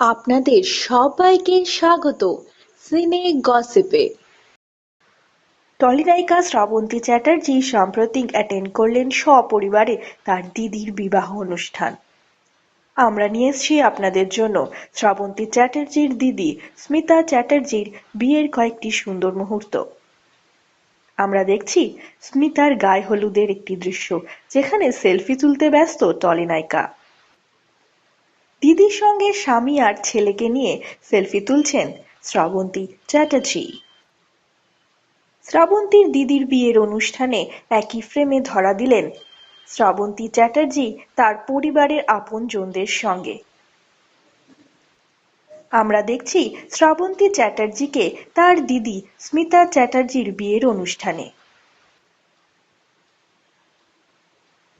আপনাদের সবাইকে স্বাগত সিনে গসিপে। টলিনায়িকা শ্রাবন্তী চ্যাটার্জি সাম্প্রতিক অ্যাটেন্ড করলেন সপরিবারে তার দিদির বিবাহ অনুষ্ঠান। আমরা নিয়ে এসেছি আপনাদের জন্য শ্রাবন্তী চ্যাটার্জির দিদি স্মিতা চ্যাটার্জির বিয়ের কয়েকটি সুন্দর মুহূর্ত। আমরা দেখছি স্মিতার গায়ে হলুদের একটি দৃশ্য, যেখানে সেলফি তুলতে ব্যস্ত টলিনায়িকা দিদির সঙ্গে স্বামী আর ছেলেকে নিয়ে সেলফি তুলছেন শ্রাবন্তী চ্যাটার্জি। শ্রাবন্তীর দিদির বিয়ের অনুষ্ঠানে একই ফ্রেমে ধরা দিলেন শ্রাবন্তী চ্যাটার্জি তার পরিবারের আপনজনদের সঙ্গে। আমরা দেখছি শ্রাবন্তী চ্যাটার্জিকে তার দিদি স্মিতা চ্যাটার্জির বিয়ের অনুষ্ঠানে।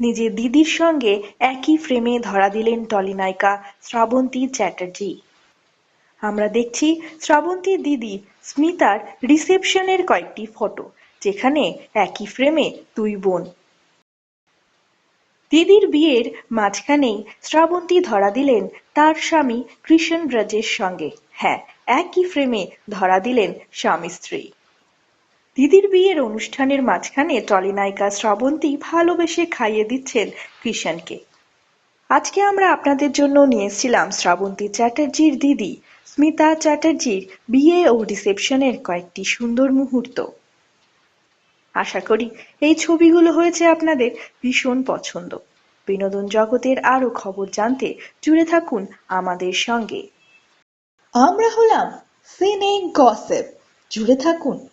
নিজের দিদির সঙ্গে একই ফ্রেমে ধরা দিলেন টলিনায়িকা শ্রাবন্তী চ্যাটার্জি। আমরা দেখছি শ্রাবন্তীর দিদি স্মিতার রিসেপশনের কয়েকটি ফটো যেখানে একই ফ্রেমে দুই বোন। দিদির বিয়ের মাঝখানেই শ্রাবন্তী ধরা দিলেন তার স্বামী কৃষণ ব্রজের সঙ্গে। হ্যাঁ একই ফ্রেমে ধরা দিলেন স্বামী স্ত্রী দিদির বিয়ের অনুষ্ঠানের মাঝখানে টলিনায়িকা শ্রাবন্তী ভালোবেসে খাইয়ে দিচ্ছেন কৃষণকে। আজকে আমরা আপনাদের জন্য নিয়ে এসেছিলাম শ্রাবন্তী চ্যাটার্জির দিদি, স্মিতা চ্যাটার্জির বিয়ে ও রিসেপশনের কয়েকটি সুন্দর মুহূর্ত। আশা করি এই ছবিগুলো হয়েছে আপনাদের ভীষণ পছন্দ। বিনোদন জগতের আরও খবর জানতে জুড়ে থাকুন আমাদের সঙ্গে। আমরা হলাম সিনে গসেপ জুড়ে থাকুন।